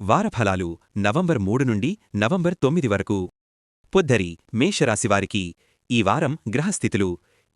వారఫలాలు November మూడు నుండి November తొమ్మిది వరకు. పొద్దరి మేషరాశివారికి ఈ వారం గ్రహస్థితులు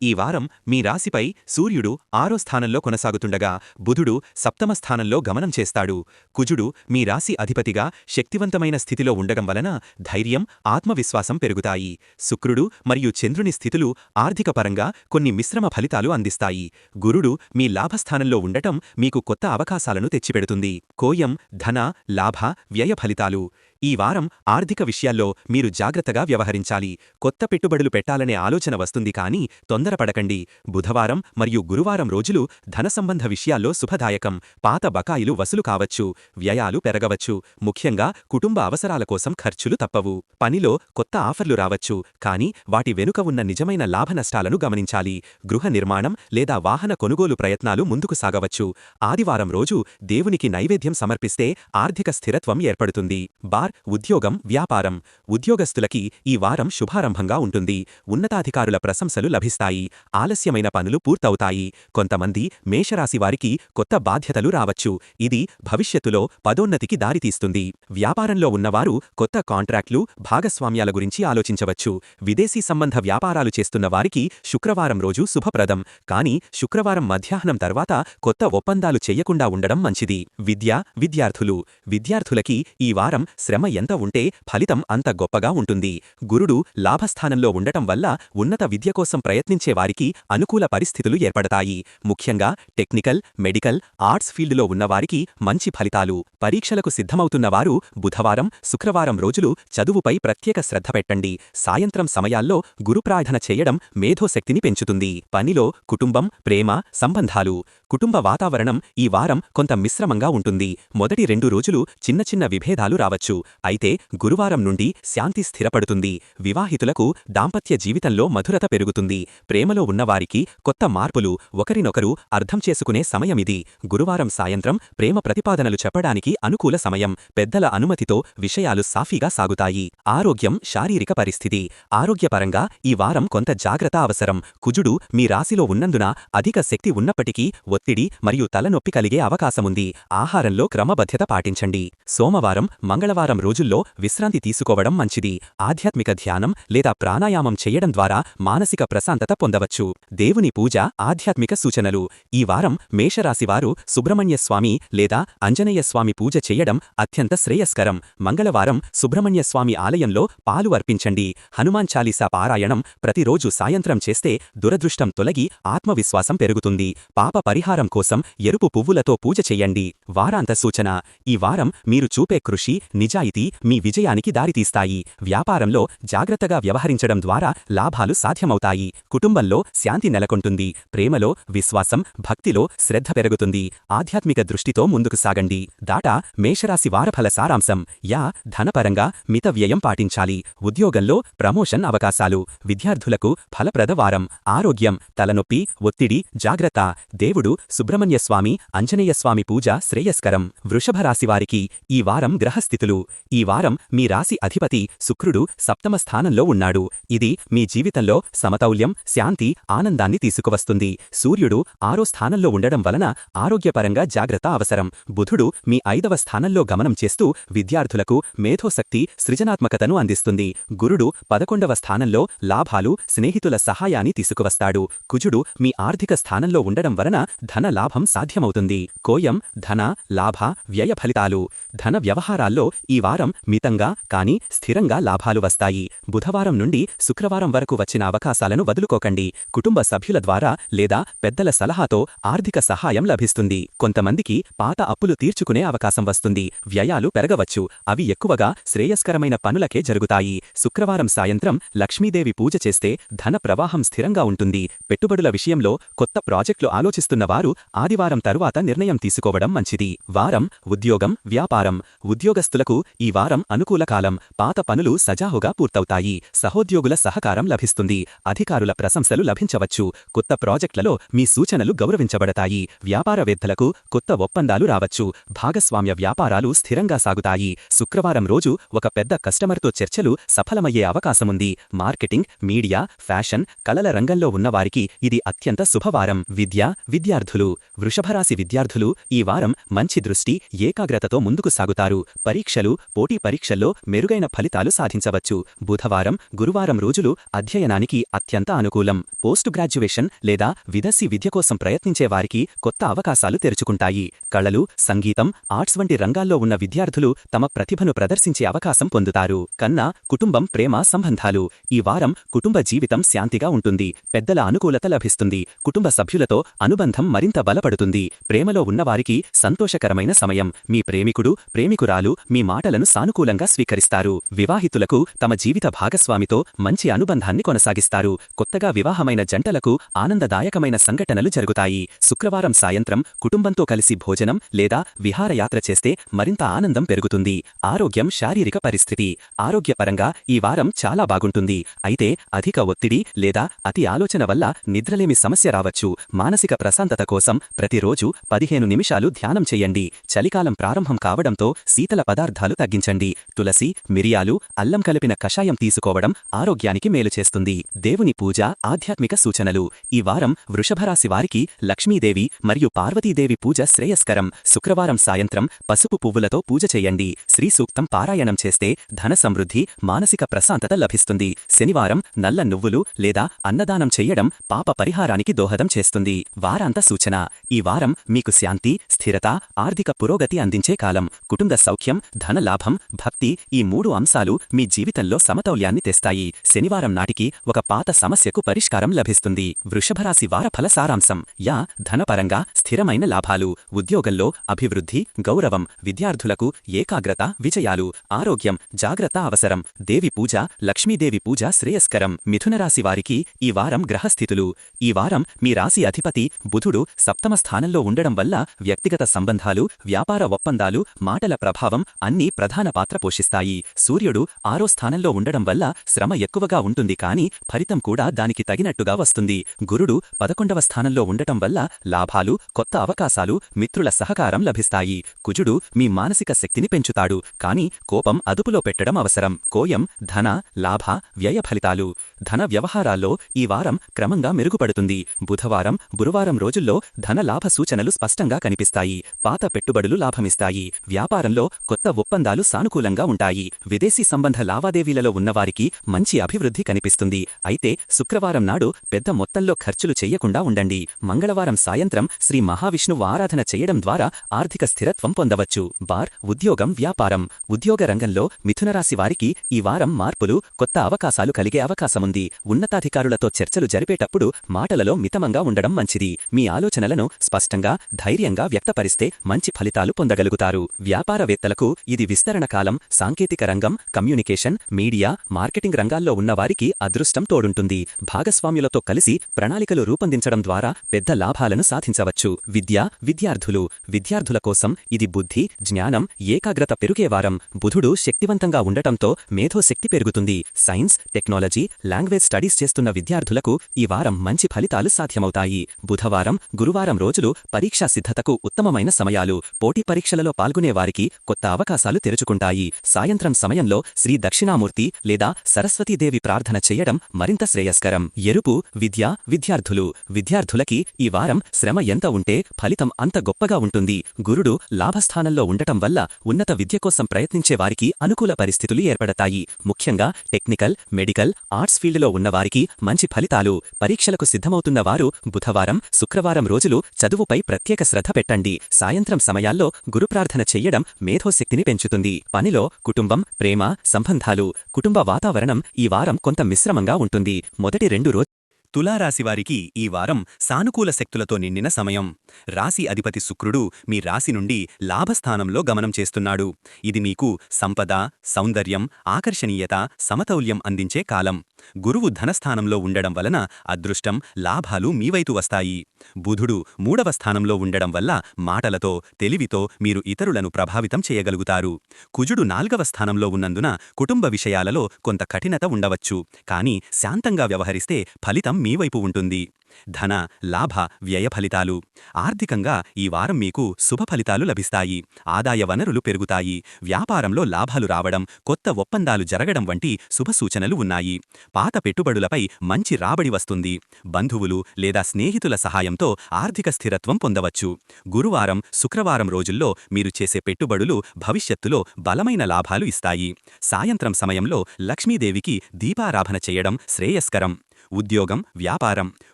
ఈ వారం మీ రాశిపై సూర్యుడు ఆరో స్థానంలో కొనసాగుతుండగా బుధుడు సప్తమ స్థానంలో గమనం చేస్తాడు. కుజుడు మీ రాశి అధిపతిగా శక్తివంతమైన స్థితిలో ఉండగం వలన ధైర్యం ఆత్మవిశ్వాసం పెరుగుతాయి. శుక్రుడు మరియు చంద్రుని స్థితులు ఆర్థికపరంగా కొన్ని మిశ్రమ ఫలితాలు అందిస్తాయి. గురుడు మీ లాభస్థానంలో ఉండటం మీకు కొత్త అవకాశాలను తెచ్చిపెడుతుంది. కోయం ధన లాభ వ్యయ ఫలితాలు. ఈ వారం ఆర్థిక విషయాల్లో మీరు జాగ్రత్తగా వ్యవహరించాలి. కొత్త పెట్టుబడులు పెట్టాలనే ఆలోచన వస్తుంది కానీ తొందరపడకండి. బుధవారం మరియు గురువారం రోజులు ధన సంబంధ విషయాల్లో శుభదాయకం. పాత బకాయిలు వసూలు కావచ్చు వ్యయాలు పెరగవచ్చు. ముఖ్యంగా కుటుంబ అవసరాల కోసం ఖర్చులు తప్పవు. పనిలో కొత్త ఆఫర్లు రావచ్చు కానీ వాటి వెనుక ఉన్న నిజమైన లాభనష్టాలను గమనించాలి. గృహ నిర్మాణం లేదా వాహన కొనుగోలు ప్రయత్నాలు ముందుకు సాగవచ్చు. ఆదివారం రోజు దేవునికి నైవేద్యం సమర్పిస్తే ఆర్థిక స్థిరత్వం ఏర్పడుతుంది. బార్ ఉద్యోగం వ్యాపారం. ఉద్యోగస్తులకి ఈ వారం శుభారంభంగా ఉంటుంది. ఉన్నతాధికారుల ప్రశంసలు లభిస్తాయి. ఆలస్యమైన పనులు పూర్తవుతాయి. కొంతమంది మేషరాశివారికి కొత్త బాధ్యతలు రావచ్చు. ఇది భవిష్యత్తులో పదోన్నతికి దారితీస్తుంది. వ్యాపారంలో ఉన్నవారు కొత్త కాంట్రాక్ట్లు భాగస్వామ్యాల గురించి ఆలోచించవచ్చు. విదేశీ సంబంధ వ్యాపారాలు చేస్తున్న వారికి శుక్రవారం రోజు శుభప్రదం. కానీ శుక్రవారం మధ్యాహ్నం తర్వాత కొత్త ఒప్పందాలు చెయ్యకుండా ఉండడం మంచిది. విద్య విద్యార్థులు. విద్యార్థులకి ఈ వారం శ్రమ ఎంత ఉంటే ఫలితం అంత గొప్పగా ఉంటుంది. గురుడు లాభస్థానంలో ఉండటం వల్ల ఉన్నత విద్య కోసం ప్రయత్నించే వారికి అనుకూల పరిస్థితులు ఏర్పడతాయి. ముఖ్యంగా టెక్నికల్ మెడికల్ ఆర్ట్స్ ఫీల్డ్లో ఉన్నవారికి మంచి ఫలితాలు. పరీక్షలకు సిద్ధమవుతున్నవారు బుధవారం శుక్రవారం రోజులు చదువుపై ప్రత్యేక శ్రద్ధ పెట్టండి. సాయంత్రం సమయాల్లో గురుప్రార్థన చేయడం మేధోశక్తిని పెంచుతుంది. పనిలో కుటుంబం ప్రేమ సంబంధాలు. కుటుంబ వాతావరణం ఈ వారం కొంత మిశ్రమంగా ఉంటుంది. మొదటి రెండు రోజులు చిన్న చిన్న విభేదాలు రావచ్చు. అయితే గురువారం నుండి శాంతి స్థిరపడుతుంది. వివాహితులకు దాంపత్య జీవితంలో మధురత పెరుగుతుంది. ప్రేమలో ఉన్నవారికి కొత్త మార్పులు ఒకరినొకరు అర్థం చేసుకునే సమయమిది. గురువారం సాయంత్రం ప్రేమ ప్రతిపాదనలు చెప్పడానికి అనుకూల సమయం. పెద్దల అనుమతితో విషయాలు సాఫీగా సాగుతాయి. ఆరోగ్యం శారీరక పరిస్థితి. ఆరోగ్యపరంగా ఈ వారం కొంత జాగ్రత్త అవసరం. కుజుడు మీ రాశిలో ఉన్నందున అధిక శక్తి ఉన్నప్పటికీ ఒత్తిడి మరియు తలనొప్పి కలిగే అవకాశముంది. ఆహారంలో క్రమబద్ధత పాటించండి. సోమవారం మంగళవారం రోజుల్లో విశ్రాంతి తీసుకోవడం మంచిది. ఆధ్యాత్మిక ధ్యానం లేదా ప్రాణాయామం చేయడం ద్వారా మానసిక ప్రశాంతత పొందవచ్చు. దేవుని పూజ ఆధ్యాత్మిక సూచనలు. ఈ వారం మేషరాశివారు సుబ్రహ్మణ్యస్వామి లేదా అంజనేయస్వామి పూజ చేయడం అత్యంత శ్రేయస్కరం. మంగళవారం సుబ్రహ్మణ్యస్వామి ఆలయంలో పాలు అర్పించండి. హనుమాన్ చాలీసా పారాయణం ప్రతిరోజు సాయంత్రం చేస్తే దురదృష్టం తొలగి ఆత్మవిశ్వాసం పెరుగుతుంది. పాప పరిహారం కోసం ఎరుపు పువ్వులతో పూజ చెయ్యండి. వారాంత సూచన ఈ వారం మీరు చూపే కృషి నిజాయితీ మీ విజయానికి దారితీస్తాయి. వ్యాపారంలో జాగ్రత్తగా వ్యవహరించడం ద్వారా లాభాలు సాధ్యమవుతాయి. కుటుంబంలో శాంతి నెలకొంటుంది. ప్రేమలో విశ్వాసం భక్తిలో శ్రద్ధ పెరుగుతుంది. ఆధ్యాత్మిక దృష్టితో ముందుకు సాగండి. దాటా మేషరాశి వారఫల సారాంశం. యా ధనపరంగా మిత వ్యయం పాటించాలి. ఉద్యోగంలో ప్రమోషన్ అవకాశాలు. విద్యార్థులకు ఫలప్రదవారం ఆరోగ్యం తలనొప్పి ఒత్తిడి జాగ్రత్త. దేవుడు సుబ్రహ్మణ్యస్వామి అంజనేయస్వామి పూజ శ్రేయస్కరం. వృషభరాశివారికి ఈ వారం గ్రహస్థితులు. ఈ వారం మీ రాశి అధిపతి శుక్రుడు సప్తమ స్థానంలో ఉన్నాడు. ఇది మీ జీవితంలో సమతౌల్యం శాంతి ఆనందాన్ని తీసుకువస్తుంది. సూర్యుడు ఆరో స్థానంలో ఉండడం వలన ఆరోగ్యపరంగా జాగ్రత్త అవసరం. బుధుడు మీ ఐదవ స్థానంలో గమనం చేస్తూ విద్యార్థులకు మేధోశక్తి సృజనాత్మకతను అందిస్తుంది. గురుడు పదకొండవ స్థానంలో లాభాలు స్నేహితుల సహాయాన్ని తీసుకువస్తాడు. కుజుడు మీ ఆర్థిక స్థానంలో ఉండడం వలన ధన లాభం సాధ్యమవుతుంది. కోయం ధన లాభ వ్యయ ఫలితాలు. ధన వ్యవహారాల్లో ఈ వారం మితంగా కానీ స్థిరంగా లాభాలు వస్తాయి. బుధవారం నుండి శుక్రవారం వరకు వచ్చిన అవకాశాలను వదులుకోకండి. కుటుంబ సభ్యుల ద్వారా లేదా పెద్దల సలహాతో ఆర్థిక సహాయం లభిస్తుంది. కొంతమందికి పాత అప్పులు తీర్చుకునే అవకాశం వస్తుంది. వ్యయాలు పెరగవచ్చు. అవి ఎక్కువగా శ్రేయస్కరమైన పనులకే జరుగుతాయి. శుక్రవారం సాయంత్రం లక్ష్మీదేవి పూజ చేస్తే ధన ప్రవాహం స్థిరంగా ఉంటుంది. పెట్టుబడుల విషయంలో కొత్త ప్రాజెక్టులు ఆలోచిస్తున్న వారు ఆదివారం తరువాత నిర్ణయం తీసుకోవడం మంచిది. వారం ఉద్యోగం వ్యాపారం. ఉద్యోగస్తులకు ఈ వారం అనుకూల కాలం పాత పనులు సజావుగా పూర్తవుతాయి. సహోద్యోగుల సహకారం లభిస్తుంది. అధికారుల ప్రశంసలు లభించవచ్చు. కొత్త ప్రాజెక్టులలో మీ సూచనలు గౌరవించబడతాయి. వ్యాపారవేత్తలకు కొత్త ఒప్పందాలు రావచ్చు. భాగస్వామ్య వ్యాపారాలు స్థిరంగా సాగుతాయి. శుక్రవారం రోజు ఒక పెద్ద కస్టమర్తో చర్చలు సఫలమయ్యే అవకాశముంది. మార్కెటింగ్ మీడియా ఫ్యాషన్ కళల రంగంలో ఉన్నవారికి ఇది అత్యంత శుభవారం. విద్య విద్యార్థి విద్యార్థులు వృషభరాశి విద్యార్థులు ఈ వారం మంచి దృష్టి ఏకాగ్రతతో ముందుకు సాగుతారు. పరీక్షలు పోటీ పరీక్షల్లో మెరుగైన ఫలితాలు సాధించవచ్చు. బుధవారం గురువారం రోజులు అధ్యయనానికి అత్యంత అనుకూలం. పోస్ట్ గ్రాడ్యుయేషన్ లేదా విదేశీ విద్య కోసం ప్రయత్నించే వారికి కొత్త అవకాశాలు తెరుచుకుంటాయి. కళలు సంగీతం ఆర్ట్స్ వంటి రంగాల్లో ఉన్న విద్యార్థులు తమ ప్రతిభను ప్రదర్శించే అవకాశం పొందుతారు. కన్నా కుటుంబం ప్రేమ సంబంధాలు ఈ వారం కుటుంబ జీవితం శాంతిగా ఉంటుంది. పెద్దల అనుకూలత లభిస్తుంది. కుటుంబ సభ్యులతో అనుబంధం మరింత బలపడుతుంది. ప్రేమలో ఉన్నవారికి సంతోషకరమైన సమయం. మీ ప్రేమికుడు ప్రేమికురాలు మీ మాటలను సానుకూలంగా స్వీకరిస్తారు. వివాహితులకు తమ జీవిత భాగస్వామితో మంచి అనుబంధాన్ని కొనసాగిస్తారు. కొత్తగా వివాహమైన జంటలకు ఆనందదాయకమైన సంఘటనలు జరుగుతాయి. శుక్రవారం సాయంత్రం కుటుంబంతో కలిసి భోజనం లేదా విహారయాత్ర చేస్తే మరింత ఆనందం పెరుగుతుంది. ఆరోగ్యం శారీరక పరిస్థితి. ఆరోగ్యపరంగా ఈ వారం చాలా బాగుంటుంది. అయితే అధిక ఒత్తిడి లేదా అతి ఆలోచన వల్ల నిద్రలేమి సమస్య రావచ్చు. మానసిక ప్రశాంతత కోసం ప్రతిరోజు పదిహేను నిమిషాలు ధ్యానం చేయండి. చలికాలం ప్రారంభం కావడంతో శీతల పదార్థాలు తగ్గించండి. తులసి మిరియాలు అల్లం కలిపిన కషాయం తీసుకోవడం ఆరోగ్యానికి మేలు చేస్తుంది. దేవుని పూజ ఆధ్యాత్మిక సూచనలు. ఈ వారం వృషభరాశి వారికి లక్ష్మీదేవి మరియు పార్వతీదేవి పూజ శ్రేయస్కరం. శుక్రవారం సాయంత్రం పసుపు పువ్వులతో పూజ చేయండి. శ్రీ సూక్తం పారాయణం చేస్తే ధన సమృద్ధి మానసిక ప్రశాంతత లభిస్తుంది. శనివారం నల్ల నువ్వులు లేదా అన్నదానం చెయ్యడం పాప పరిహారానికి దోహదం చేస్తుంది. వారాంత సూచన. ఈ వారం మీకు శాంతి స్థిరత ఆర్థిక పురోగతి అందించే కాలం. కుటుంబ సౌఖ్యం ధన లాభం భక్తి ఈ మూడు అంశాలు మీ జీవితంలో సమతౌల్యాన్ని తెస్తాయి. శనివారం నాటికి ఒక పాత సమస్యకు పరిష్కారం లభిస్తుంది. వృషభరాశి వార ఫల సారాంశం. యా ధనపరంగా స్థిరమైన లాభాలు. ఉద్యోగంలో అభివృద్ధి గౌరవం విద్యార్థులకు ఏకాగ్రత విజయాలు. ఆరోగ్యం జాగ్రత్త అవసరం. దేవి పూజ లక్ష్మీదేవి పూజ శ్రేయస్కరం. మిథునరాశి వారికి ఈ వారం గ్రహస్థితులు. ఈ వారం మీ రాశి అధిపతి బుధుడు సప్తమ స్థానంలో ఉండడం వల్ల వ్యక్తిగత సంబంధాలు వ్యాపార ఒప్పందాలు మాటల ప్రభావం అన్నీ ప్రధాన పాత్ర పోషిస్తాయి. సూర్యుడు ఆరో స్థానంలో ఉండడం వల్ల శ్రమ ఎక్కువగా ఉంటుంది కాని ఫలితం కూడా దానికి తగినట్టుగా వస్తుంది. గురుడు పదకొండవ స్థానంలో ఉండటం వల్ల లాభాలు కొత్త అవకాశాలు మిత్రుల సహకారం లభిస్తాయి. కుజుడు మీ మానసిక శక్తిని పెంచుతాడు కాని కోపం అదుపులో పెట్టడం అవసరం. కోయం ధన లాభ వ్యయ ఫలితాలు. ధన వ్యవహారాల్లో ఈ వారం క్రమంగా మెరుగుపడుతుంది. బుధవారం గురువారం రోజుల్లో ధన లాభ సూచనలు స్పష్టంగా కనిపిస్తాయి. పాత పెట్టుబడులు లాభమిస్తాయి. వ్యాపారంలో కొత్త ఒప్పందాలు సానుకూలంగా ఉంటాయి. విదేశీ సంబంధ లావాదేవీలలో ఉన్నవారికి మంచి అభివృద్ధి కనిపిస్తుంది. అయితే శుక్రవారం నాడు పెద్ద మొత్తంలో ఖర్చులు చెయ్యకుండా ఉండండి. మంగళవారం సాయంత్రం శ్రీ మహావిష్ణువు ఆరాధన చేయడం ద్వారా ఆర్థిక స్థిరత్వం పొందవచ్చు. బార్ ఉద్యోగం వ్యాపారం ఉద్యోగ రంగంలో మిథునరాశి వారికి ఈ వారం మార్పులు కొత్త అవకాశాలు కలిగే అవకాశముంది. ఉన్నతాధికారులతో చర్చలు జరిపేటప్పుడు మాటలలో మితమంగా ఉండడం మంచిది. మీ ఆలోచనలను స్పష్టంగా ధైర్యంగా వ్యక్తపరిస్తే మంచి ఫలితాలు పొందగలుగుతారు. వ్యాపారవేత్తలకు ఇది విస్తరణ కాలం సాంకేతిక రంగం కమ్యూనికేషన్ మీడియా మార్కెటింగ్ రంగాల్లో ఉన్నవారికి అదృష్టం తోడుంటుంది. భాగస్వామ్యులతో కలిసి ప్రణాళికలు రూపొందించడం ద్వారా పెద్ద లాభాలను సాధించవచ్చు. విద్య విద్యార్థులు. విద్యార్థుల కోసం ఇది బుద్ధి జ్ఞానం ఏకాగ్రత పెరుగేవారం బుధుడు శక్తివంతంగా ఉండటంతో మేధోశక్తి పెరుగుతుంది. సైన్స్ టెక్నాలజీ లాంగ్వేజ్ స్టడీస్ చేస్తున్న విద్యార్థులకు ఈ వారం మంచి ఫలితాలు సాధ్యమవుతాయి. బుధవారం గురువారం రోజులు పరీక్షా సిద్ధతకు ఉత్తమమైన సమయాలు. పోటీ పరీక్షలలో పాల్గొనేవారికి కొత్త అవకాశాలు తెరుచుకుంటాయి. సాయంత్రం సమయంలో శ్రీ దక్షిణామూర్తి లేదా సరస్వతీదేవి ప్రార్థన చేయడం మరింత శ్రేయస్కరం. ఎరుపు విద్య విద్యార్థులు. విద్యార్థులకి ఈ వారం శ్రమ ఎంత ఉంటే ఫలితం అంత గొప్పగా ఉంటుంది. గురుడు లాభస్థానంలో ఉండటం వల్ల ఉన్నత విద్య కోసం ప్రయత్నించే వారికి అనుకూల పరిస్థితులు ఏర్పడతాయి. ముఖ్యంగా టెక్నికల్ మెడికల్ ఆర్ట్స్ ఫీల్డ్ ఫీల్డ్లో ఉన్నవారికి మంచి ఫలితాలు పరీక్షలకు సిద్ధమవుతున్న వారు బుధవారం శుక్రవారం రోజులు చదువుపై ప్రత్యేక శ్రద్ధ పెట్టండి. సాయంత్రం సమయాల్లో గురుప్రార్థన చెయ్యడం మేధోశక్తిని పెంచుతుంది. పనిలో కుటుంబం ప్రేమ సంబంధాలు కుటుంబ వాతావరణం ఈ వారం కొంత మిశ్రమంగా ఉంటుంది. మొదటి రెండు రోజు తులారాశివారికి ఈ వారం సానుకూల శక్తులతో నిండిన సమయం. రాశి అధిపతి శుక్రుడు మీ రాశి నుండి లాభస్థానంలో గమనం చేస్తున్నాడు. ఇది మీకు సంపద సౌందర్యం ఆకర్షణీయత సమతౌల్యం అందించే కాలం. గురువు ధనస్థానంలో ఉండడం వలన అదృష్టం లాభాలు మీవైతు వస్తాయి. బుధుడు మూడవ స్థానంలో ఉండడం వల్ల మాటలతో తెలివితో మీరు ఇతరులను ప్రభావితం చేయగలుగుతారు. కుజుడు నాల్గవ స్థానంలో ఉన్నందున కుటుంబ విషయాలలో కొంత కఠినత ఉండవచ్చు. కాని శాంతంగా వ్యవహరిస్తే ఫలితం మీవైపు ఉంటుంది. ధన లాభ వ్యయ ఫలితాలు. ఆర్థికంగా ఈ వారం మీకు శుభ ఫలితాలు లభిస్తాయి. ఆదాయ వనరులు పెరుగుతాయి. వ్యాపారంలో లాభాలు రావడం కొత్త ఒప్పందాలు జరగడం వంటి శుభసూచనలు ఉన్నాయి. పాత పెట్టుబడులపై మంచి రాబడి వస్తుంది. బంధువులు లేదా స్నేహితుల సహాయంతో ఆర్థిక స్థిరత్వం పొందవచ్చు. గురువారం శుక్రవారం రోజుల్లో మీరు చేసే పెట్టుబడులు భవిష్యత్తులో బలమైన లాభాలు ఇస్తాయి. సాయంత్రం సమయంలో లక్ష్మీదేవికి దీపారాధన చేయడం శ్రేయస్కరం. ఉద్యోగం వ్యాపారం.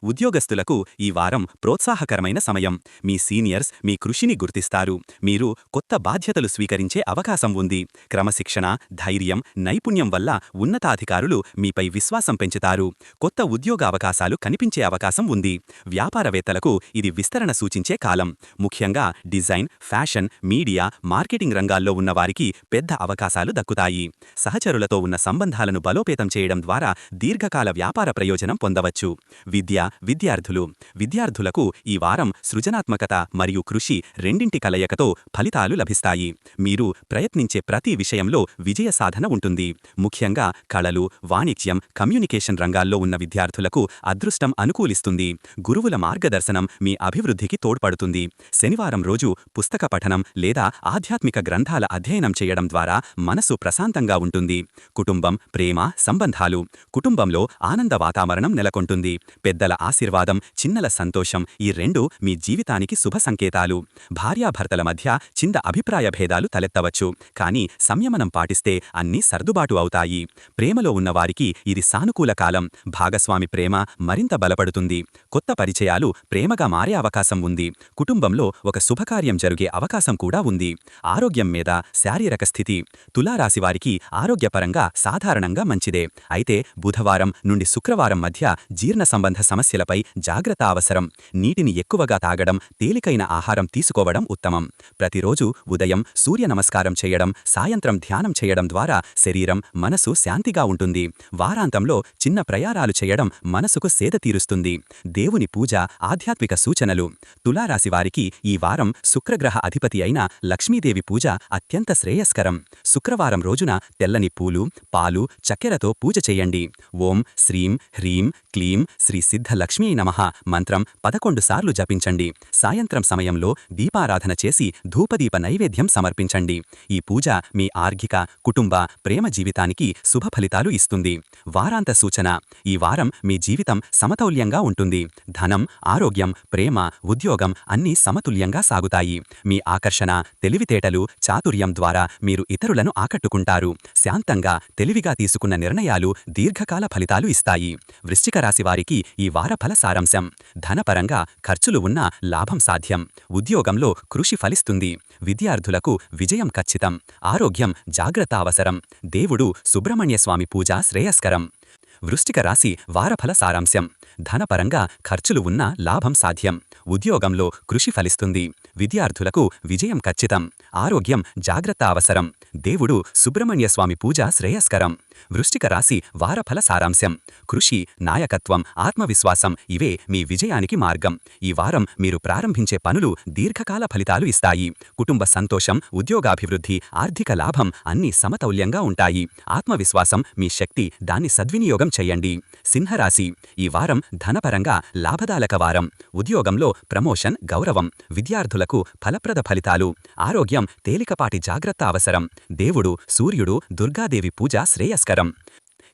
ఉద్యోగస్తులకు ఈ వారం ప్రోత్సాహకరమైన సమయం. మీ సీనియర్స్ మీ కృషిని గుర్తిస్తారు. మీరు కొత్త బాధ్యతలు స్వీకరించే అవకాశం ఉంది. క్రమశిక్షణ ధైర్యం నైపుణ్యం వల్ల ఉన్నతాధికారులు మీపై విశ్వాసం పెంచుతారు. కొత్త ఉద్యోగ అవకాశాలు కనిపించే అవకాశం ఉంది. వ్యాపారవేత్తలకు ఇది విస్తరణ సూచించే కాలం. ముఖ్యంగా డిజైన్ ఫ్యాషన్ మీడియా మార్కెటింగ్ రంగాల్లో ఉన్నవారికి పెద్ద అవకాశాలు దక్కుతాయి. సహచరులతో ఉన్న సంబంధాలను బలోపేతం చేయడం ద్వారా దీర్ఘకాల వ్యాపార ప్రయోజనం పొందవచ్చు. విద్య విద్యార్థులు. విద్యార్థులకు ఈ వారం సృజనాత్మకత మరియు కృషి రెండింటి కలయికతో ఫలితాలు లభిస్తాయి. మీరు ప్రయత్నించే ప్రతి విషయంలో విజయ సాధన ఉంటుంది. ముఖ్యంగా కళలు వాణిజ్యం కమ్యూనికేషన్ రంగాల్లో ఉన్న విద్యార్థులకు అదృష్టం అనుకూలిస్తుంది. గురువుల మార్గదర్శనం మీ అభివృద్ధికి తోడ్పడుతుంది. శనివారం రోజు పుస్తక పఠనం లేదా ఆధ్యాత్మిక గ్రంథాల అధ్యయనం చేయడం ద్వారా మనసు ప్రశాంతంగా ఉంటుంది. కుటుంబం ప్రేమ సంబంధాలు. కుటుంబంలో ఆనంద వాతావరణం నెలకొంటుంది. పెద్దల ఆశీర్వాదం చిన్నల సంతోషం ఈ రెండు మీ జీవితానికి శుభ సంకేతాలు. భార్యాభర్తల మధ్య చింద అభిప్రాయ భేదాలు తలెత్తవచ్చు. కానీ సంయమనం పాటిస్తే అన్నీ సర్దుబాటు అవుతాయి. ప్రేమలో ఉన్నవారికి ఇది సానుకూల కాలం. భాగస్వామి ప్రేమ మరింత బలపడుతుంది. కొత్త పరిచయాలు ప్రేమగా మారే అవకాశం ఉంది. కుటుంబంలో ఒక శుభకార్యం జరిగే అవకాశం కూడా ఉంది. ఆరోగ్యం మీద శారీరక స్థితి తులారాశివారికి ఆరోగ్యపరంగా సాధారణంగా మంచిదే. అయితే బుధవారం నుండి శుక్రవారం మధ్య జీర్ణ సంబంధ సమస్యలపై జాగ్రత్త అవసరం. నీటిని ఎక్కువగా తాగడం తేలికైన ఆహారం తీసుకోవడం ఉత్తమం. ప్రతిరోజు ఉదయం సూర్య నమస్కారం చేయడం సాయంత్రం ధ్యానం చేయడం ద్వారా శరీరం మనసు శాంతిగా ఉంటుంది. వారాంతంలో చిన్న ప్రయారాలు చేయడం మనసుకు సేద తీరుస్తుంది. దేవుని పూజ ఆధ్యాత్మిక సూచనలు. తులారాశివారికి ఈ వారం శుక్రగ్రహ అధిపతి అయిన లక్ష్మీదేవి పూజ అత్యంత శ్రేయస్కరం. శుక్రవారం రోజున తెల్లని పూలు పాలు చక్కెరతో పూజ చేయండి. ఓం శ్రీం హ్రీం క్లీం శ్రీ సిద్ధ లక్ష్మీ నమః. మంత్రం పదకొండు సార్లు జపించండి. సాయంత్రం సమయంలో దీపారాధన చేసి ధూపదీప నైవేద్యం సమర్పించండి. ఈ పూజ మీ ఆర్ఘిక కుటుంబ ప్రేమ జీవితానికి శుభ ఫలితాలు ఇస్తుంది. వారాంత సూచన ఈ వారం మీ జీవితం సమతౌల్యంగా ఉంటుంది. ధనం ఆరోగ్యం ప్రేమ ఉద్యోగం అన్నీ సమతుల్యంగా సాగుతాయి. మీ ఆకర్షణ తెలివితేటలు చాతుర్యం ద్వారా మీరు ఇతరులను ఆకట్టుకుంటారు. శాంతంగా తెలివిగా తీసుకున్న నిర్ణయాలు దీర్ఘకాల ఫలితాలు ఇస్తాయి. వృశ్చిక రాశివారికి ఈ వార ఫల సారాంశం. ధనపరంగా ఖర్చులు ఉన్నా లాభం సాధ్యం. ఉద్యోగంలో కృషి ఫలిస్తుంది. విద్యార్థులకు విజయం ఖచ్చితం. ఆరోగ్యం జాగ్రత్త అవసరం దేవుడు సుబ్రహ్మణ్యస్వామి పూజ శ్రేయస్కరం. వృష్టిక రాశి వారఫల సారాంశం. ధనపరంగా ఖర్చులు ఉన్నా లాభం సాధ్యం. ఉద్యోగంలో కృషి ఫలిస్తుంది. విద్యార్థులకు విజయం ఖచ్చితం. ఆరోగ్యం జాగ్రత్త అవసరం. దేవుడు సుబ్రహ్మణ్యస్వామి పూజ శ్రేయస్కరం. వృష్టిక రాశి వారఫల సారాంశం. కృషి నాయకత్వం ఆత్మవిశ్వాసం ఇవే మీ విజయానికి మార్గం. ఈ వారం మీరు ప్రారంభించే పనులు దీర్ఘకాల ఫలితాలు ఇస్తాయి. కుటుంబ సంతోషం ఉద్యోగాభివృద్ధి ఆర్థిక లాభం అన్నీ సమతౌల్యంగా ఉంటాయి. ఆత్మవిశ్వాసం మీ శక్తి దాన్ని సద్వినియోగం చెయ్యండి సింహరాశి ఈ వారం ధనపరంగా లాభదాలక వారం. ఉద్యోగంలో ప్రమోషన్ గౌరవం విద్యార్థులకు ఫలప్రద ఫలితాలు ఆరోగ్యం తేలికపాటి జాగ్రత్త అవసరం దేవుడు సూర్యుడు దుర్గాదేవి పూజ శ్రేయస్కరం.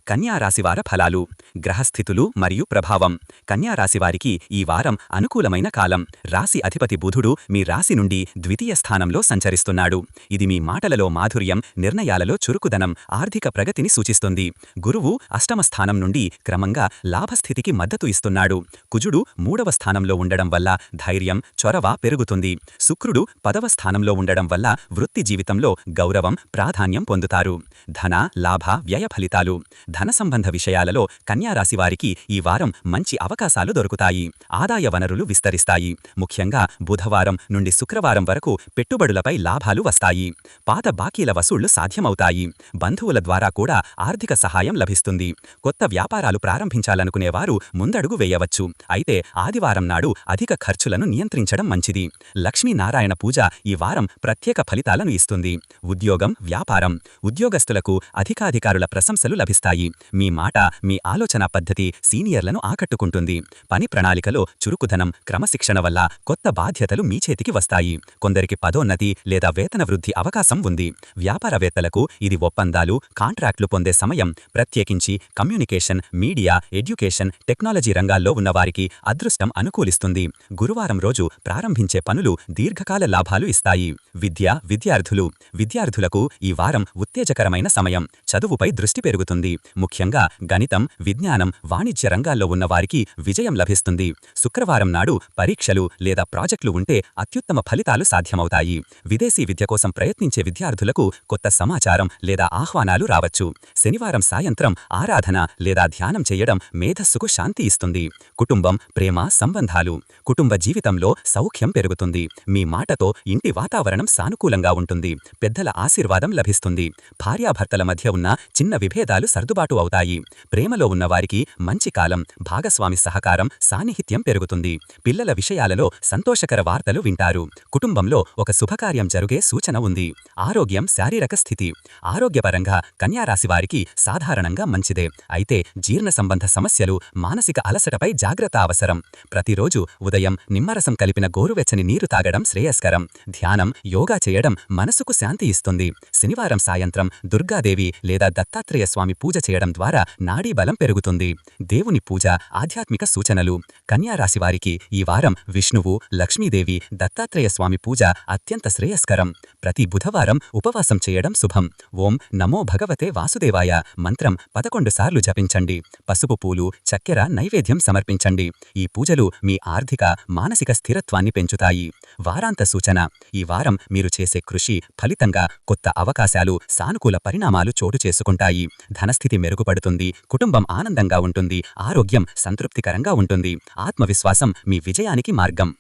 కన్యారాశివార ఫలాలు గ్రహస్థితులు మరియు ప్రభావం. కన్యారాశివారికి ఈ వారం అనుకూలమైన కాలం. రాశి అధిపతి బుధుడు మీ రాశి నుండి ద్వితీయ స్థానంలో సంచరిస్తున్నాడు. ఇది మీ మాటలలో మాధుర్యం నిర్ణయాలలో చురుకుదనం ఆర్థిక ప్రగతిని సూచిస్తుంది. గురువు అష్టమ స్థానం నుండి క్రమంగా లాభస్థితికి మద్దతు ఇస్తున్నాడు. కుజుడు మూడవ స్థానంలో ఉండడం వల్ల ధైర్యం చొరవ పెరుగుతుంది. శుక్రుడు పదవ స్థానంలో ఉండడం వల్ల వృత్తి జీవితంలో గౌరవం ప్రాధాన్యం పొందుతారు. ధన లాభ వ్యయ ఫలితాలు. ధన సంబంధ విషయాలలో కన్యారాశివారికి ఈ వారం మంచి అవకాశాలు దొరుకుతాయి. ఆదాయ వనరులు విస్తరిస్తాయి. ముఖ్యంగా బుధవారం నుండి శుక్రవారం వరకు పెట్టుబడులపై లాభాలు వస్తాయి. పాత బాకీల వసూళ్ళు సాధ్యమవుతాయి. బంధువుల ద్వారా కూడా ఆర్థిక సహాయం లభిస్తుంది. కొత్త వ్యాపారాలు ప్రారంభించాలనుకునేవారు ముందడుగు వేయవచ్చు. అయితే ఆదివారం నాడు అధిక ఖర్చులను నియంత్రించడం మంచిది. లక్ష్మీనారాయణ పూజ ఈ వారం ప్రత్యేక ఫలితాలను ఇస్తుంది. ఉద్యోగం వ్యాపారం. ఉద్యోగస్తులకు అధికాధికారుల ప్రశంసలు లభిస్తాయి. ఉంటాయి మీ మాట మీ ఆలోచన పద్ధతి సీనియర్లను ఆకట్టుకుంటుంది. పని ప్రణాళికలో చురుకుదనం క్రమశిక్షణ వల్ల కొత్త బాధ్యతలు మీ చేతికి వస్తాయి. కొందరికి పదోన్నతి లేదా వేతన వృద్ధి అవకాశం ఉంది. వ్యాపారవేత్తలకు ఇది ఒప్పందాలు కాంట్రాక్టులు పొందే సమయం ప్రత్యేకించి కమ్యూనికేషన్ మీడియా ఎడ్యుకేషన్ టెక్నాలజీ రంగాల్లో ఉన్నవారికి అదృష్టం అనుకూలిస్తుంది. గురువారం రోజు ప్రారంభించే పనులు దీర్ఘకాల లాభాలు ఇస్తాయి. విద్య విద్యార్థులు విద్యార్థులకు ఈ వారం ఉత్తేజకరమైన సమయం. చదువుపై దృష్టి పెరుగుతుంది. ముఖ్యంగా గణితం విజ్ఞానం వాణిజ్య రంగాల్లో ఉన్నవారికి విజయం లభిస్తుంది. శుక్రవారం నాడు పరీక్షలు లేదా ప్రాజెక్టులు ఉంటే అత్యుత్తమ ఫలితాలు సాధ్యమవుతాయి. విదేశీ విద్య కోసం ప్రయత్నించే విద్యార్థులకు కొత్త సమాచారం లేదా ఆహ్వానాలు రావచ్చు. శనివారం సాయంత్రం ఆరాధన లేదా ధ్యానం చేయడం మేధస్సుకు శాంతి ఇస్తుంది. కుటుంబం ప్రేమ సంబంధాలు. కుటుంబ జీవితంలో సౌఖ్యం పెరుగుతుంది. మీ మాటతో ఇంటి వాతావరణం సానుకూలంగా ఉంటుంది. పెద్దల ఆశీర్వాదం లభిస్తుంది. భార్యాభర్తల మధ్య ఉన్న చిన్న విభేదాలు సర్దుబాటు అవుతాయి. ప్రేమలో ఉన్నవారికి మంచి కాలం భాగస్వామి సహకారం సాన్నిహిత్యం పెరుగుతుంది. పిల్లల విషయాలలో సంతోషకర వార్తలు వింటారు. కుటుంబంలో ఒక శుభకార్యం జరుగే సూచన ఉంది. ఆరోగ్యం శారీరక స్థితి. ఆరోగ్యపరంగా కన్యారాశివారికి సాధారణంగా మంచిదే. అయితే జీర్ణ సంబంధ సమస్యలు మానసిక అలసటపై జాగ్రత్త అవసరం. ప్రతిరోజు ఉదయం నిమ్మరసం కలిపిన గోరువెచ్చని నీరు తాగడం శ్రేయస్కరం. ధ్యానం యోగా చేయడం మనసుకు శాంతి ఇస్తుంది. శనివారం సాయంత్రం దుర్గాదేవి లేదా దత్తాత్రేయ స్వామి పూజ చేయడం ద్వారా నాడీ బలం పెరుగుతుంది. దేవుని పూజ ఆధ్యాత్మిక సూచనలు. కన్యారాశి వారికి ఈ వారం విష్ణువు లక్ష్మీదేవి దత్తాత్రేయ స్వామి పూజ అత్యంత శ్రేయస్కరం. ప్రతి బుధవారం ఉపవాసం చేయడం శుభం. ఓం నమో భగవతే వాసుదేవాయ. మంత్రం పదకొండు సార్లు జపించండి. పసుపు పూలు చక్కెర నైవేద్యం సమర్పించండి. ఈ పూజలు మీ ఆర్థిక మానసిక స్థిరత్వాన్ని పెంచుతాయి. వారాంత సూచన. ఈ వారం మీరు చేసే కృషి ఫలితంగా కొత్త అవకాశాలు సానుకూల పరిణామాలు చోటు చేసుకుంటాయి. ధనస్థితి మెరుగుపడుతుంది కుటుంబం ఆనందంగా ఉంటుంది ఆరోగ్యం సంతృప్తికరంగా ఉంటుంది ఆత్మవిశ్వాసం మీ విజయానికి మార్గం.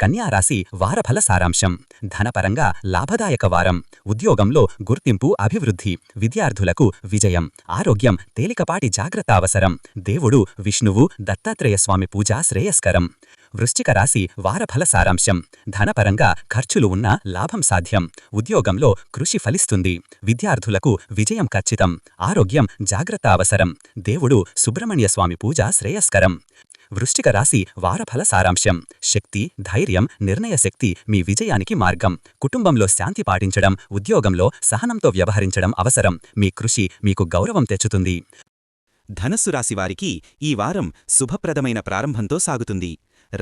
కన్యారాశి వారఫల సారాంశం. ధనపరంగా లాభదాయక వారం. ఉద్యోగంలో గుర్తింపు అభివృద్ధి. విద్యార్థులకు విజయం. ఆరోగ్యం తేలికపాటి జాగ్రత్త అవసరం. దేవుడు విష్ణువు దత్తాత్రేయ స్వామి పూజ శ్రేయస్కరం. వృశ్చిక రాశి వారఫల సారాంశం. ధనపరంగా ఖర్చులు ఉన్న లాభం సాధ్యం. ఉద్యోగంలో కృషి ఫలిస్తుంది. విద్యార్థులకు విజయం ఖచ్చితం. ఆరోగ్యం జాగ్రత్త అవసరం. దేవుడు సుబ్రహ్మణ్య స్వామి పూజ శ్రేయస్కరం. వృష్టిక రాశి వారఫల సారాంశం. శక్తి ధైర్యం నిర్ణయ శక్తి మీ విజయానికి మార్గం. కుటుంబంలో శాంతి పాటించడం ఉద్యోగంలో సహనంతో వ్యవహరించడం అవసరం. మీ కృషి మీకు గౌరవం తెచ్చుతుంది. ధనస్సు రాశివారికి ఈ వారం శుభప్రదమైన ప్రారంభంతో సాగుతుంది.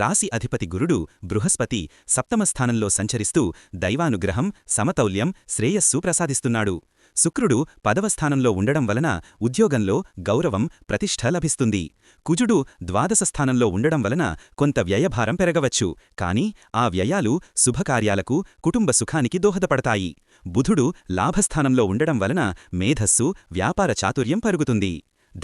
రాశి అధిపతి గురుడు బృహస్పతి సప్తమస్థానంలో సంచరిస్తూ దైవానుగ్రహం సమతౌల్యం శ్రేయస్సు ప్రసాదిస్తున్నాడు. శుక్రుడు పదవస్థానంలో ఉండడం వలన ఉద్యోగంలో గౌరవం ప్రతిష్ఠ లభిస్తుంది. కుజుడు ద్వాదశ స్థానంలో ఉండడం వలన కొంత వ్యయభారం పెరగవచ్చు. కాని ఆ వ్యయాలు శుభకార్యాలకు కుటుంబ సుఖానికి దోహదపడతాయి. బుధుడు లాభస్థానంలో ఉండడం వలన మేధస్సు వ్యాపార చాతుర్యం పరుగుతుంది.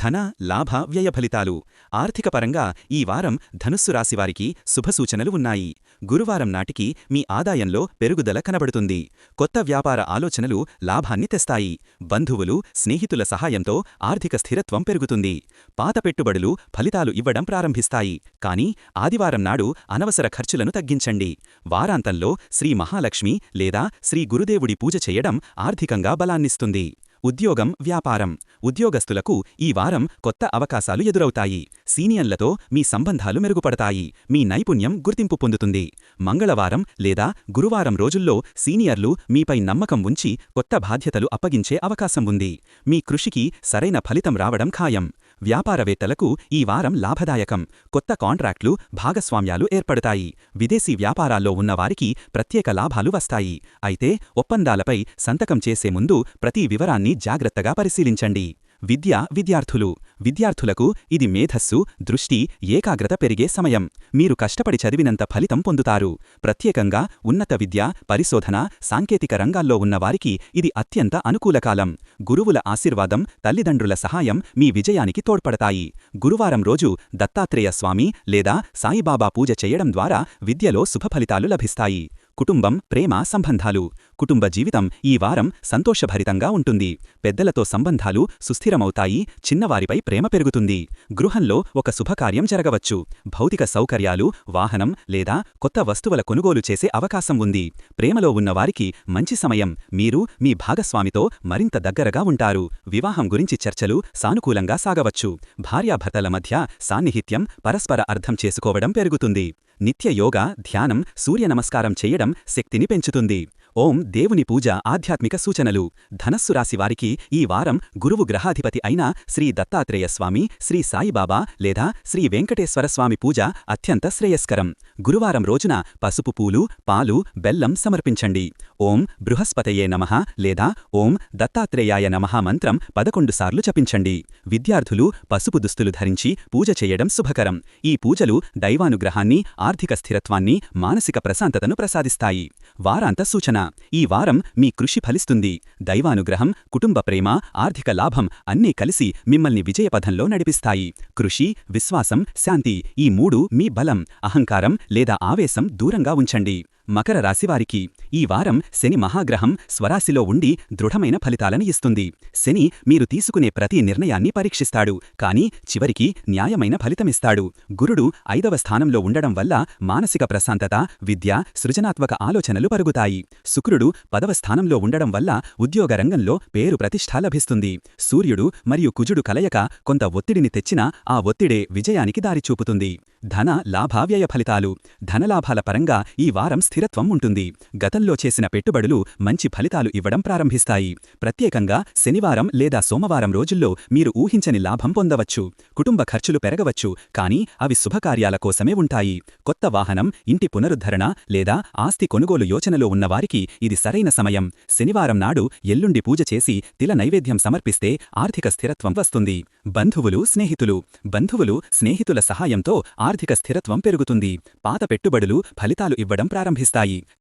ధన లాభ వ్యయ ఫలితాలు. ఆర్థికపరంగా ఈ వారం ధనుస్సు రాశివారికి శుభసూచనలు ఉన్నాయి. గురువారం నాటికి మీ ఆదాయంలో పెరుగుదల కనబడుతుంది. కొత్త వ్యాపార ఆలోచనలు లాభాన్ని తెస్తాయి. బంధువులు స్నేహితుల సహాయంతో ఆర్థిక స్థిరత్వం పెరుగుతుంది. పాత పెట్టుబడులు ఫలితాలు ఇవ్వడం ప్రారంభిస్తాయి. కానీ ఆదివారం నాడు అనవసర ఖర్చులను తగ్గించండి. వారాంతంలో శ్రీ మహాలక్ష్మి లేదా శ్రీ గురుదేవుడి పూజ చేయడం ఆర్థికంగా బలాన్నిస్తుంది. ఉద్యోగం వ్యాపారం. ఉద్యోగస్తులకు ఈ వారం కొత్త అవకాశాలు ఎదురవుతాయి. సీనియర్లతో మీ సంబంధాలు మెరుగుపడతాయి. మీ నైపుణ్యం గుర్తింపు పొందుతుంది. మంగళవారం లేదా గురువారం రోజుల్లో సీనియర్లు మీపై నమ్మకం ఉంచి కొత్త బాధ్యతలు అప్పగించే అవకాశం ఉంది. మీ కృషికి సరైన ఫలితం రావడం ఖాయం. వ్యాపారవేత్తలకు ఈ వారం లాభదాయకం. కొత్త కాంట్రాక్ట్లు భాగస్వామ్యాలు ఏర్పడతాయి. విదేశీ వ్యాపారాల్లో ఉన్నవారికి ప్రత్యేక లాభాలు వస్తాయి. అయితే ఒప్పందాలపై సంతకం చేసే ముందు ప్రతి వివరాన్ని జాగ్రత్తగా పరిశీలించండి. విద్య విద్యార్థులు విద్యార్థులకు ఇది మేధస్సు దృష్టి ఏకాగ్రత పెరిగే సమయం. మీరు కష్టపడి చదివినంత ఫలితం పొందుతారు. ప్రత్యేకంగా ఉన్నత విద్య పరిశోధన సాంకేతిక రంగాల్లో ఉన్నవారికి ఇది అత్యంత అనుకూలకాలం గురువుల ఆశీర్వాదం తల్లిదండ్రుల సహాయం మీ విజయానికి తోడ్పడతాయి. గురువారం రోజు దత్తాత్రేయ స్వామి లేదా సాయిబాబా పూజ చేయడం ద్వారా విద్యలో శుభఫలితాలు లభిస్తాయి. కుటుంబం ప్రేమ సంబంధాలు. కుటుంబ జీవితం ఈ వారం సంతోషభరితంగా ఉంటుంది. పెద్దలతో సంబంధాలు సుస్థిరమవుతాయి చిన్నవారిపై ప్రేమ పెరుగుతుంది. గృహంలో ఒక శుభకార్యం జరగవచ్చు. భౌతిక సౌకర్యాలు వాహనం లేదా కొత్త వస్తువుల కొనుగోలు చేసే అవకాశం ఉంది. ప్రేమలో ఉన్నవారికి మంచి సమయం. మీరు మీ భాగస్వామితో మరింత దగ్గరగా ఉంటారు. వివాహం గురించి చర్చలు సానుకూలంగా సాగవచ్చు. భార్యాభర్తల మధ్య సాన్నిహిత్యం పరస్పర అర్థం చేసుకోవడం పెరుగుతుంది. నిత్య యోగా ధ్యానం సూర్య నమస్కారం చేయడం శక్తిని పెంచుతుంది. ఓం దేవుని పూజ ఆధ్యాత్మిక సూచనలు. ధనస్సు రాశివారికి ఈ వారం గురువు గ్రహాధిపతి అయిన శ్రీ దత్తాత్రేయ స్వామి శ్రీ సాయిబాబా లేదా శ్రీ వెంకటేశ్వర స్వామి పూజ అత్యంత శ్రేయస్కరం. గురువారం రోజున పసుపు పూలు పాలు బెల్లం సమర్పించండి. ఓం బృహస్పతయే నమః లేదా ఓం దత్తాత్రేయాయ నమ మంత్రం పదకొండు సార్లు జపించండి. విద్యార్థులు పసుపు దుస్తులు ధరించి పూజ చేయడం శుభకరం. ఈ పూజలు దైవానుగ్రహాన్ని ఆర్థిక స్థిరత్వాన్ని మానసిక ప్రశాంతతను ప్రసాదిస్తాయి. వారాంత సూచన. ఈ వారం మీ కృషి ఫలిస్తుంది. దైవానుగ్రహం కుటుంబ ప్రేమ ఆర్థిక లాభం అన్నీ కలిసి మిమ్మల్ని విజయపథంలో నడిపిస్తాయి. కృషి విశ్వాసం శాంతి ఈ మూడు మీ బలం అహంకారం లేదా ఆవేశం దూరంగా ఉంచండి. మకర రాశివారికి ఈ వారం శని మహాగ్రహం స్వరాశిలో ఉండి దృఢమైన ఫలితాలను ఇస్తుంది. శని మీరు తీసుకునే ప్రతి నిర్ణయాన్ని పరీక్షిస్తాడు. కాని చివరికి న్యాయమైన ఫలితమిస్తాడు. గురుడు ఐదవ స్థానంలో ఉండడం వల్ల మానసిక ప్రశాంతత విద్య సృజనాత్మక ఆలోచనలు పరుగుతాయి. శుక్రుడు పదవ స్థానంలో ఉండడం వల్ల ఉద్యోగ రంగంలో పేరు ప్రతిష్ఠ లభిస్తుంది. సూర్యుడు మరియు కుజుడు కలయక కొంత ఒత్తిడిని తెచ్చినా ఆ ఒత్తిడే విజయానికి దారిచూపుతుంది. ధన లాభావ్యయ ఫలితాలు. ధనలాభాల పరంగా ఈ వారం స్థిరత్వం ఉంటుంది. గతంలో చేసిన పెట్టుబడులు మంచి ఫలితాలు ఇవ్వడం ప్రారంభిస్తాయి. ప్రత్యేకంగా శనివారం లేదా సోమవారం రోజుల్లో మీరు ఊహించని లాభం పొందవచ్చు. కుటుంబ ఖర్చులు పెరగవచ్చు. కానీ అవి శుభకార్యాల కోసమే ఉంటాయి. కొత్త వాహనం ఇంటి పునరుద్ధరణ లేదా ఆస్తి కొనుగోలు యోచనలో ఉన్నవారికి ఇది సరైన సమయం. శనివారం నాడు ఎల్లుండి పూజ చేసి తిల నైవేద్యం సమర్పిస్తే ఆర్థిక స్థిరత్వం వస్తుంది. బంధువులు స్నేహితులు. బంధువులు స్నేహితుల సహాయంతో ఆర్థిక స్థిరత్వం పెరుగుతుంది. పాత పెట్టుబడులు ఫలితాలు ఇవ్వడం ప్రారంభిస్తాయి.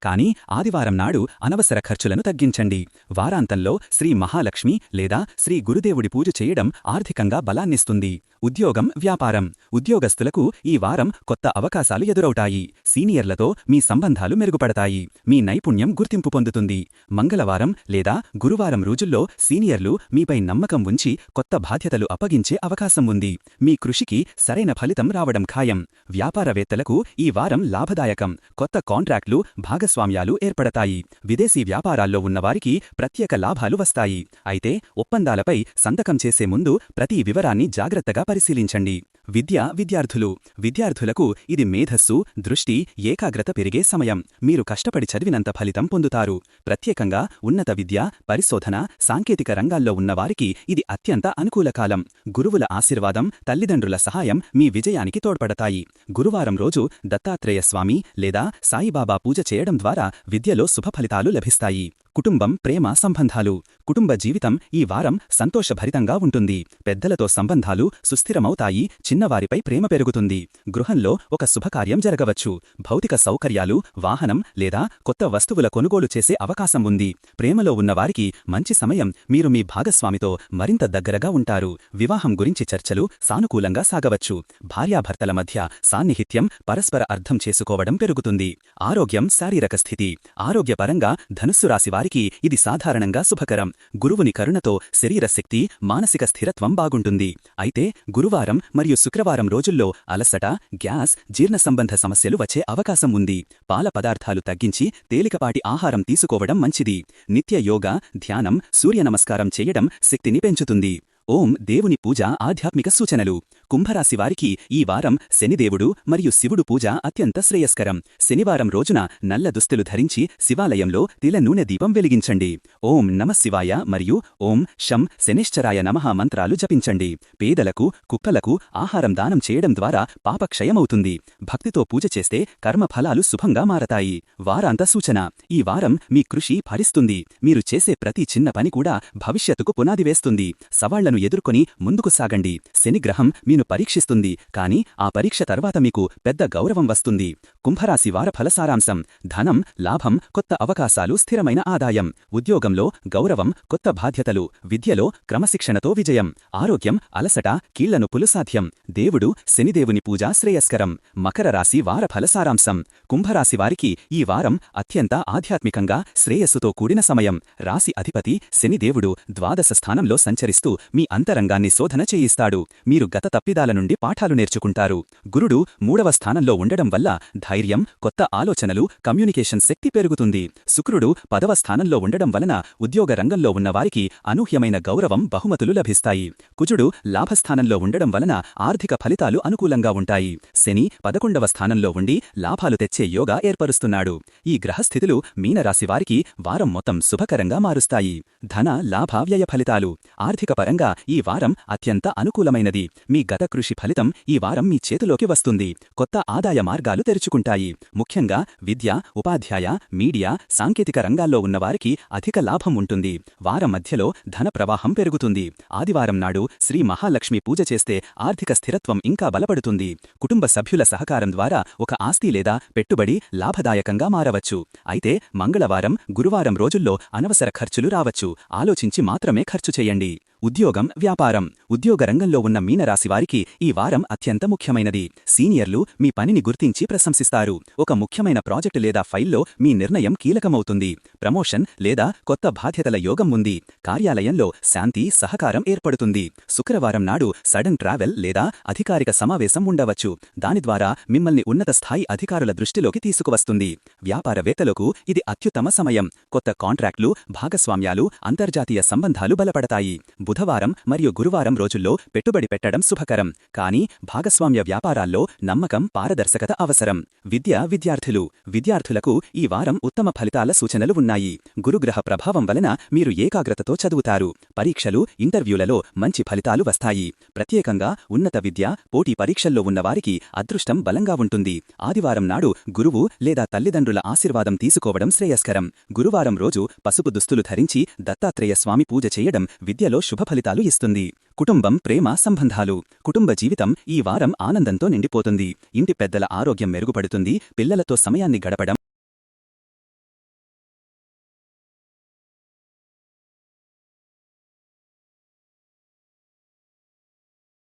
కానీ ఆదివారం నాడు అనవసర ఖర్చులను తగ్గించండి. వారాంతంలో శ్రీ మహాలక్ష్మి లేదా శ్రీ గురుదేవుడి పూజ చేయడం ఆర్థికంగా బలాన్నిస్తుంది. ఉద్యోగం వ్యాపారం. ఉద్యోగస్తులకు ఈ వారం కొత్త అవకాశాలు ఎదురవుతాయి. సీనియర్లతో మీ సంబంధాలు మెరుగుపడతాయి. మీ నైపుణ్యం గుర్తింపు పొందుతుంది. మంగళవారం లేదా గురువారం రోజుల్లో సీనియర్లు మీపై నమ్మకం ఉంచి కొత్త బాధ్యతలు అప్పగించే అవకాశం ఉంది. మీ కృషికి సరైన ఫలితం రావడం ఖాయం. వ్యాపారవేత్తలకు ఈ వారం లాభదాయకం. కొత్త కాంట్రాక్ట్లు భాగస్వామ్యాలు ఏర్పడతాయి. విదేశీ వ్యాపారాల్లో ఉన్నవారికి ప్రత్యేక లాభాలు వస్తాయి. అయితే ఒప్పందాలపై సంతకం చేసే ముందు ప్రతి వివరాన్ని జాగ్రత్తగా పరిశీలించండి. విద్య విద్యార్థులు. విద్యార్థులకు ఇది మేధస్సు దృష్టి ఏకాగ్రత పెరిగే సమయం. మీరు కష్టపడి చదివినంత ఫలితం పొందుతారు. ప్రత్యేకంగా ఉన్నత విద్య పరిశోధన సాంకేతిక రంగాల్లో ఉన్నవారికి ఇది అత్యంత అనుకూలకాలం గురువుల ఆశీర్వాదం తల్లిదండ్రుల సహాయం మీ విజయానికి తోడ్పడతాయి. గురువారం రోజు దత్తాత్రేయ స్వామి లేదా సాయిబాబా పూజ చేయడం ద్వారా విద్యలో శుభఫలితాలు లభిస్తాయి. కుటుంబం ప్రేమ సంబంధాలు. కుటుంబ జీవితం ఈ వారం సంతోషభరితంగా ఉంటుంది. పెద్దలతో సంబంధాలు సుస్థిరమవుతాయి. చిన్నవారిపై ప్రేమ పెరుగుతుంది. గృహంలో ఒక శుభకార్యం జరగవచ్చు. భౌతిక సౌకర్యాలు వాహనం లేదా కొత్త వస్తువుల కొనుగోలు చేసే అవకాశం ఉంది. ప్రేమలో ఉన్నవారికి మంచి సమయం. మీరు మీ భాగస్వామితో మరింత దగ్గరగా ఉంటారు. వివాహం గురించి చర్చలు సానుకూలంగా సాగవచ్చు. భార్యాభర్తల మధ్య సాన్నిహిత్యం పరస్పర అర్థం చేసుకోవడం పెరుగుతుంది. ఆరోగ్యం శారీరక స్థితి. ఆరోగ్యపరంగా ధనుస్సు రాశివారి వారికి ఇది సాధారణంగా శుభకరం. గురువుని కరుణతో శరీర శక్తి మానసిక స్థిరత్వం బాగుంటుంది. అయితే గురువారం మరియు శుక్రవారం రోజుల్లో అలసట గ్యాస్ జీర్ణ సంబంధ సమస్యలు వచ్చే అవకాశం ఉంది. పాల పదార్థాలు తగ్గించి తేలికపాటి ఆహారం తీసుకోవడం మంచిది. నిత్య యోగా ధ్యానం సూర్య నమస్కారం చేయడం శక్తిని పెంచుతుంది. ఓం దేవుని పూజ ఆధ్యాత్మిక సూచనలు. కుంభరాశి వారికి ఈ వారం శనిదేవుడు మరియు శివుడు పూజ అత్యంత శ్రేయస్కరం. శనివారం రోజున నల్ల దుస్తులు ధరించి శివాలయంలో తిల నూనె దీపం వెలిగించండి. ఓం నమ శివాయ మరియు ఓం శం శనిశ్చరాయ నమః మంత్రాలు జపించండి. పేదలకు కుక్కలకు ఆహారం దానం చేయడం ద్వారా పాపక్షయమవుతుంది. భక్తితో పూజ చేస్తే కర్మఫలాలు శుభంగా మారతాయి. వారాంత సూచన ఈ వారం మీ కృషి ఫలిస్తుంది. మీరు చేసే ప్రతి చిన్న పని కూడా భవిష్యత్తుకు పునాది వేస్తుంది. సవాళ్ళను సమస్యలను ఎదుర్కొని ముందుకు సాగండి. శని గ్రహం మీను పరీక్షిస్తుంది. కాని ఆ పరీక్ష తర్వాత మీకు పెద్ద గౌరవం వస్తుంది. కుంభరాశి వార ఫలసారాంశం. ధనం లాభం కొత్త అవకాశాలు స్థిరమైన ఆదాయం. ఉద్యోగంలో గౌరవం కొత్త బాధ్యతలు. విద్యలో క్రమశిక్షణతో విజయం. ఆరోగ్యం అలసట కీళ్ళను పులుసాధ్యం. దేవుడు శనిదేవుని పూజ శ్రేయస్కరం. మకర రాశి వార ఫలసారాంశం. కుంభరాశి వారికి ఈ వారం అత్యంత ఆధ్యాత్మికంగా శ్రేయస్సుతో కూడిన సమయం. రాశి అధిపతి శనిదేవుడు ద్వాదశ స్థానంలో సంచరిస్తూ మీ అంతరంగాన్ని శోధన చేయిస్తాడు. మీరు గత తప్పిదాల నుండి పాఠాలు నేర్చుకుంటారు. గురుడు మూడవ స్థానంలో ఉండడం వల్ల ధైర్యం కొత్త ఆలోచనలు కమ్యూనికేషన్ శక్తి పెరుగుతుంది. శుక్రుడు పదవ స్థానంలో ఉండడం వలన ఉద్యోగ రంగంలో ఉన్నవారికి అనూహ్యమైన గౌరవం బహుమతులు లభిస్తాయి. కుజుడు లాభస్థానంలో ఉండడం వలన ఆర్థిక ఫలితాలు అనుకూలంగా ఉంటాయి. శని పదకొండవ స్థానంలో ఉండి లాభాలు తెచ్చే యోగా ఏర్పరుస్తున్నాడు. ఈ గ్రహస్థితులు మీనరాశివారికి వారం మొత్తం శుభకరంగా మారుస్తాయి. ధన లాభ వ్యయ ఫలితాలు ఆర్థిక పరంగా ఈ వారం అత్యంత అనుకూలమైనది. మీ గత కృషి ఫలితం ఈ వారం మీ చేతిలోకి వస్తుంది. కొత్త ఆదాయ మార్గాలు తెరుచుకుంటాయి. ముఖ్యంగా విద్య ఉపాధ్యాయ మీడియా సాంకేతిక రంగాల్లో ఉన్నవారికి అధిక లాభం ఉంటుంది. వారం మధ్యలో ధన ప్రవాహం పెరుగుతుంది. ఆదివారం నాడు శ్రీ మహాలక్ష్మి పూజ చేస్తే ఆర్థిక స్థిరత్వం ఇంకా బలపడుతుంది. కుటుంబ సభ్యుల సహకారం ద్వారా ఒక ఆస్తి లేదా పెట్టుబడి లాభదాయకంగా మారవచ్చు. అయితే మంగళవారం గురువారం రోజుల్లో అనవసర ఖర్చులు రావచ్చు. ఆలోచించి మాత్రమే ఖర్చు చేయండి. ఉద్యోగం వ్యాపారం ఉద్యోగ రంగంలో ఉన్న మీనరాశి వారికి ఈ వారం అత్యంత ముఖ్యమైనది. సీనియర్లు మీ పనిని గుర్తించి ప్రశంసిస్తారు. ఒక ముఖ్యమైన ప్రాజెక్టు లేదా ఫైల్లో మీ నిర్ణయం కీలకమవుతుంది. ప్రమోషన్ లేదా కొత్త బాధ్యతల యోగం ఉంది. కార్యాలయంలో శాంతి సహకారం ఏర్పడుతుంది. శుక్రవారం నాడు సడన్ ట్రావెల్ లేదా అధికారిక సమావేశం ఉండవచ్చు. దాని ద్వారా మిమ్మల్ని ఉన్నత స్థాయి అధికారుల దృష్టిలోకి తీసుకువస్తుంది. వ్యాపారవేత్తలకు ఇది అత్యుత్తమ సమయం. కొత్త కాంట్రాక్ట్లు భాగస్వామ్యాలు అంతర్జాతీయ సంబంధాలు బలపడతాయి. బుధవారం మరియు గురువారం రోజుల్లో పెట్టుబడి పెట్టడం శుభకరం. కానీ భాగస్వామ్య వ్యాపారాల్లో నమ్మకం పారదర్శకత అవసరం. విద్య విద్యార్థులు విద్యార్థులకు ఈ వారం ఉత్తమ ఫలితాల సూచనలు ఉన్నాయి. గురుగ్రహ ప్రభావం వలన మీరు ఏకాగ్రతతో చదువుతారు. పరీక్షలు ఇంటర్వ్యూలలో మంచి ఫలితాలు వస్తాయి. ప్రత్యేకంగా ఉన్నత విద్య పోటీ పరీక్షల్లో ఉన్నవారికి అదృష్టం బలంగా ఉంటుంది. ఆదివారం నాడు గురువు లేదా తల్లిదండ్రుల ఆశీర్వాదం తీసుకోవడం శ్రేయస్కరం. గురువారం రోజు పసుపు దుస్తులు ధరించి దత్తాత్రేయ స్వామి పూజ చేయడం విద్యలో శుభ ఫలితాలు ఇస్తుంది. కుటుంబం ప్రేమ సంబంధాలు. కుటుంబ జీవితం ఈ వారం ఆనందంతో నిండిపోతుంది. ఇంటి పెద్దల ఆరోగ్యం మెరుగుపడుతుంది. పిల్లలతో సమయాన్ని గడపడం